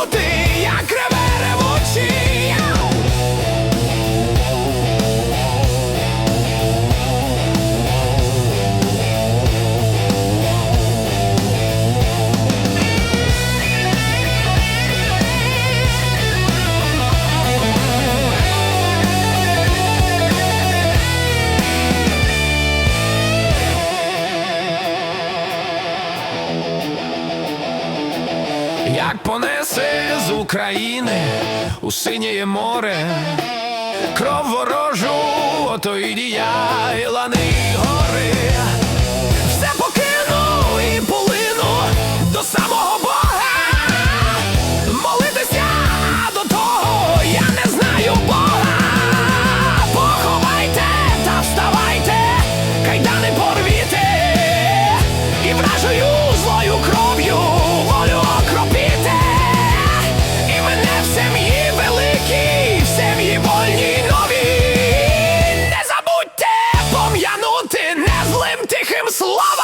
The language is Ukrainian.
Putin. як понесе з України у синє море, кров ворожу, ото і діяй і лани. Слава!